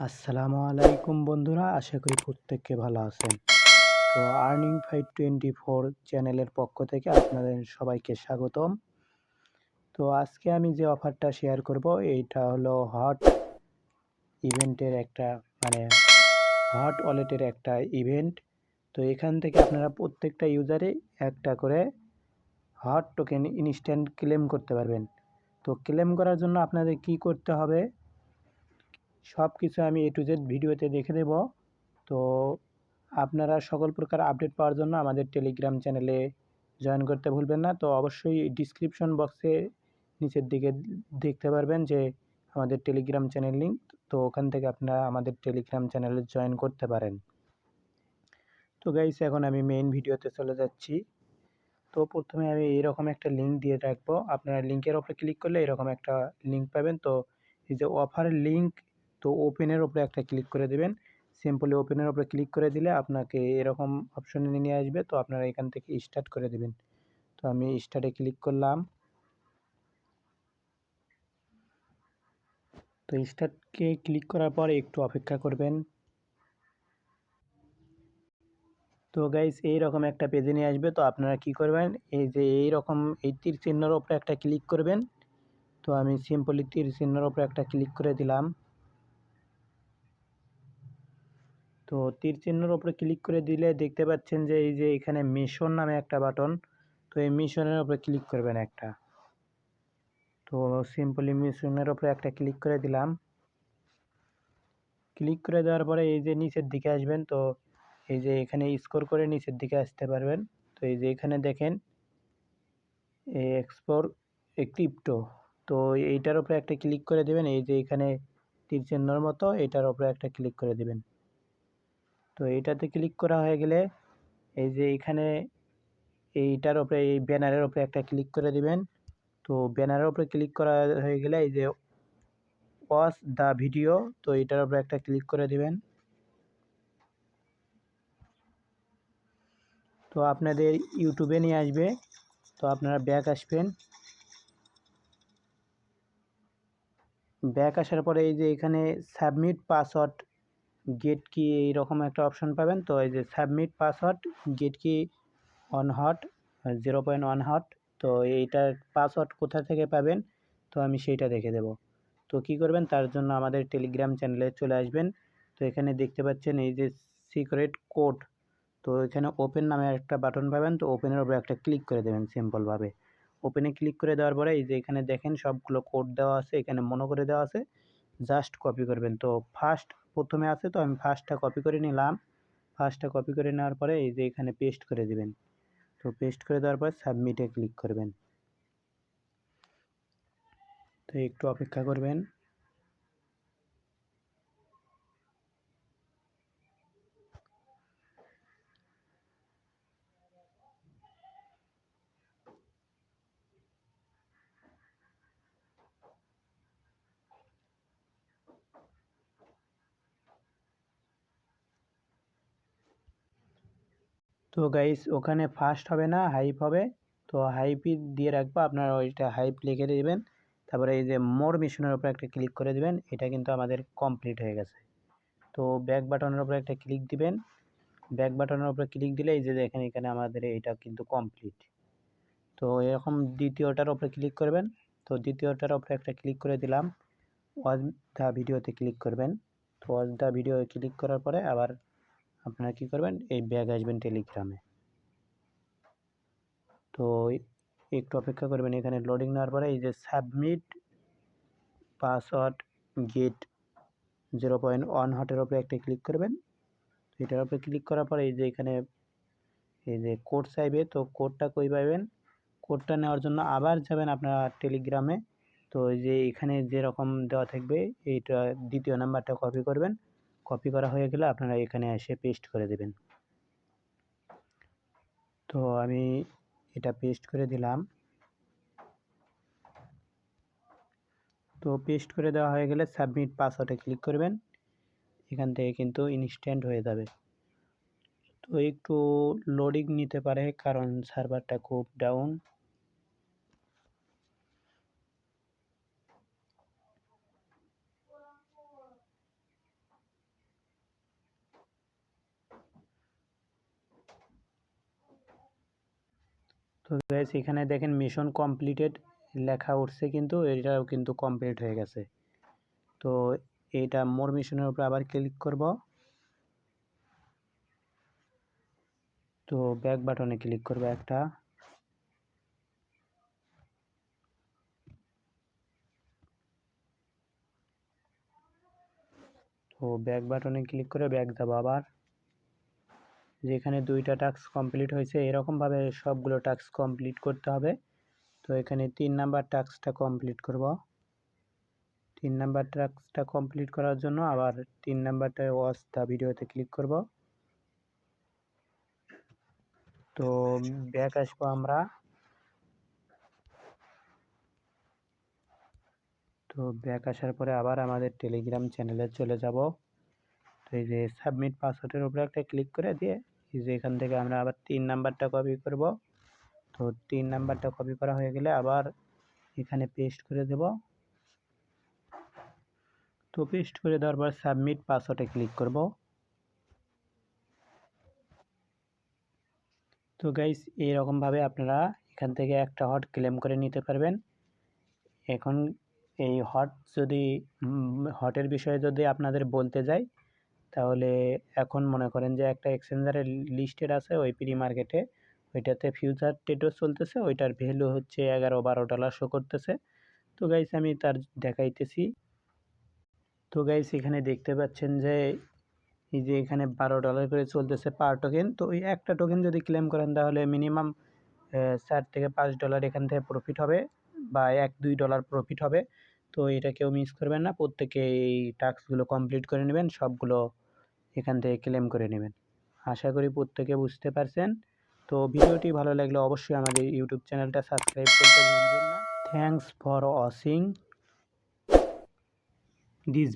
আসসালামু আলাইকুম বন্ধুরা, আশা করি প্রত্যেককে ভালো আছেন। তো আর্নিং ফাইভ টোয়েন্টি ফোর চ্যানেলের পক্ষ থেকে আপনাদের সবাইকে স্বাগতম। তো আজকে আমি যে অফারটা শেয়ার করব, এইটা হলো হট ইভেন্টের একটা মানে হট ওয়ালেটের একটা ইভেন্ট তো এখান থেকে আপনারা প্রত্যেকটা ইউজারে একটা করে হট টোকেন ইনস্ট্যান্ট ক্লেম করতে পারবেন। তো ক্লেম করার জন্য আপনাদের কি করতে হবে? সব কিছু আমি এ টু জেড ভিডিওতে দেখে দেব তো আপনারা সকল প্রকার আপডেট পাওয়ার জন্য আমাদের টেলিগ্রাম চ্যানেলে জয়েন করতে ভুলবেন না। তো অবশ্যই ডিসক্রিপশন বক্সে নিচের দিকে দেখতে পারবেন যে আমাদের টেলিগ্রাম চ্যানেল লিঙ্ক তো ওখান থেকে আপনারা আমাদের টেলিগ্রাম চ্যানেলে জয়েন করতে পারেন। তো গাইস এখন আমি মেইন ভিডিওতে চলে যাচ্ছি। তো প্রথমে আমি এইরকম একটা লিঙ্ক দিয়ে রাখব। আপনারা লিঙ্কের ওপরে ক্লিক করলে এরকম একটা লিঙ্ক পাবেন। তো এই যে অফার লিঙ্ক তো ওপেনের ওপরে একটা ক্লিক করে দেবেন। সিম্পলি ওপেনের ওপরে ক্লিক করে দিলে আপনাকে এরকম অপশনে নিয়ে আসবে। তো আপনারা এখান থেকে স্টার্ট করে দেবেন। তো আমি স্টার্টে ক্লিক করলাম। তো স্টার্টকে ক্লিক করার পর একটু অপেক্ষা করবেন। তো গাইস এইরকম একটা পেজে নিয়ে আসবে। তো আপনারা কি করবেন? এই যে এই রকম এই তীর চিহ্নের ওপরে একটা ক্লিক করবেন। তো আমি সিম্পলি তীর চিহ্নের ওপরে একটা ক্লিক করে দিলাম। তো তীর চিহ্নের উপরে ক্লিক করে দিলে দেখতে পাচ্ছেন যে এই যে এখানে মিশন নামে একটা বাটন তো এই মিশনের উপরে ক্লিক করবেন একটা। তো সিম্পলি মিশনের উপরে একটা ক্লিক করে দিলাম। ক্লিক করে দেওয়ার পরে এই যে নিচের দিকে আসবেন, তো এই যে এখানে স্কোর করে নিচের দিকে আসতে পারবেন। তো এই যে এখানে দেখেন এক্সপোর ক্রিপ্টো তো এইটার উপরে একটা ক্লিক করে দেবেন। এই যে এখানে তীর চিহ্নর মতো, এটার উপরে একটা ক্লিক করে দেবেন। তো এইটাতে ক্লিক করা হয়ে গেলে এই যে এখানে এইটার উপরে, এই ব্যানারের উপরে একটা ক্লিক করে দিবেন। তো ব্যানারের উপরে ক্লিক করা হয়ে গেলে এই যে ওয়াচ দ্য ভিডিও তো এটার উপরে একটা ক্লিক করে দিবেন। তো আপনাদের ইউটিউবে নিয়ে আসবে, তো আপনারা ব্যাক আসবেন। ব্যাক আসার পরে এই যে এখানে সাবমিট পাসওয়ার্ড গেট কি এইরকম একটা অপশন পাবেন? তো এই যে সাবমিট পাসওয়ার্ড গেট কি on hot zero point one hot তো এইটার পাসওয়ার্ড কোথা থেকে পাবেন? তো আমি সেইটা দেখে দেব। তো কি করবেন? তার জন্য আমাদের টেলিগ্রাম চ্যানেলে চলে আসবেন। তো এখানে দেখতে পাচ্ছেন এই যে সিক্রেট কোড তো এখানে ওপেন নামে একটা বাটন পাবেন। তো ওপেনের উপরে একটা ক্লিক করে দেবেন সিম্পলভাবে ওপেনে ক্লিক করে দেওয়ার পরে এই যে এখানে দেখেন সবগুলো কোড দেওয়া আছে, এখানে মনে করে দেওয়া আছে। জাস্ট কপি করবেন। তো ফার্স্ট প্রথমে আছে তো আমি ফার্স্টটা কপি করে নিলাম। ফার্স্টটা কপি করে নেওয়ার পরে এই যে এখানে পেস্ট করে দিবেন। তো পেস্ট করে দেওয়ার পরে সাবমিটে ক্লিক করবেন। তো একটু অপেক্ষা করবেন। তো গাইস ওখানে ফার্স্ট হবে না হাইপ হবে। তো হাইপই দিয়ে রাখব, আপনারা ওইটা হাইপ লিখে দেবেন। তারপরে এই যে মোর মিশনের উপরে একটা ক্লিক করে দিবেন, এটা কিন্তু আমাদের কমপ্লিট হয়ে গেছে। তো ব্যাক বাটনের উপরে একটা ক্লিক দিবেন। ব্যাক বাটনের উপরে ক্লিক দিলে এই যে দেখেন, এখানে আমাদের এটা কিন্তু কমপ্লিট তো এরকম দ্বিতীয়টার উপরে ক্লিক করবেন। তো দ্বিতীয়টার উপরে একটা ক্লিক করে দিলাম। ওয়াজ দ্য ভিডিওতে ক্লিক করবেন। তো ওয়াজ দ্য ভিডিও ক্লিক করার পরে আবার আপনারা কি করবেন? এই ব্যাগ আসবেন টেলিগ্রামে তো একটু অপেক্ষা করবেন এখানে লোডিং নেওয়ার পরে এই যে submit password get zero point one হটের ওপরে একটা ক্লিক করবেন। এটার উপরে ক্লিক করার পরে এই যে এখানে এই যে কোড চাইবে, তো কোডটা কই পাবেন? কোডটা নেওয়ার জন্য আবার যাবেন আপনারা টেলিগ্রামে তো এই যে এখানে যেরকম দেওয়া থাকবে, এইটা দ্বিতীয় নাম্বারটা কপি করবেন। কপি করা হয়ে গেলে আপনারা এখানে এসে পেস্ট করে দেবেন। তো আমি এটা পেস্ট করে দিলাম। তো পেস্ট করে দেওয়া হয়ে গেলে সাবমিট পাসওয়ার্ডে ক্লিক করবেন। এখান থেকে কিন্তু ইনস্ট্যান্ট হয়ে যাবে। তো একটু লোডিং নিতে পারে কারণ সার্ভারটা খুব ডাউন তো গাইস এখানে দেখেন মিশন কমপ্লিটেড লেখা উঠছে কিন্তু, এটাও কিন্তু কমপ্লিট হয়ে গেছে। তো এটা মোর মিশনের উপর আবার ক্লিক করব। তো ব্যাক বাটনে ক্লিক করব একটা। তো ব্যাক বাটনে ক্লিক করে ব্যাক যাব আবার। যেখানে দুইটা টাস্ক কমপ্লিট হয়েছে, এরকমভাবে সবগুলো টাস্ক কমপ্লিট করতে হবে। তো এখানে তিন নাম্বার টাস্কটা কমপ্লিট করব। তিন নাম্বার টাস্কটা কমপ্লিট করার জন্য আবার তিন নাম্বারটায় ওয়াচ দ্য ভিডিওতে ক্লিক করব। তো ব্যাক আসব আমরা। তো ব্যাক আসার পরে আবার আমাদের টেলিগ্রাম চ্যানেলে চলে যাব। তো এই যে সাবমিট পাসওয়ার্ডের উপরে একটা ক্লিক করে দিয়ে যে এখান থেকে আমরা আবার তিন নাম্বারটা কপি করব। তো তিন নাম্বারটা কপি করা হয়ে গেলে আবার এখানে পেস্ট করে দেব। তো পেস্ট করে দেওয়ার পর সাবমিট পাসওয়ার্ডে ক্লিক করব। তো গাইস এইরকমভাবে আপনারা এখান থেকে একটা হট ক্লেম করে নিতে পারবেন। এখন এই হট যদি হটের বিষয়ে যদি আপনাদের বলতে যাই তাহলে এখন মনে করেন যে একটা এক্সচেঞ্জারের লিস্টেড আছে ওই প্রি মার্কেটে ওইটাতে ফিউচার ট্রেডও চলতেছে, ওইটার ভ্যালু হচ্ছে এগারো বারো ডলার শো করতেছে। তো গাইস আমি তার দেখাইতেছি। তো গাইস এখানে দেখতে পাচ্ছেন যে এই যে এখানে বারো ডলার করে চলতেছে পার টোকেন তো ওই একটা টোকেন যদি ক্লেম করেন তাহলে মিনিমাম চার থেকে পাঁচ ডলার এখান থেকে প্রফিট হবে বা এক দুই ডলার প্রফিট হবে। তো এটা কেউ মিস করবেন না, প্রত্যেকে এই টাস্কগুলো কমপ্লিট করে নেবেন, সবগুলো এখান থেকে ক্লেম করে নেবেন। আশা করি প্রত্যেকে বুঝতে পারছেন। তো ভিডিওটি ভালো লাগলে অবশ্যই আমাদের ইউটিউব চ্যানেলটা সাবস্ক্রাইব করতে ভুলবেন না। Thanks for watching this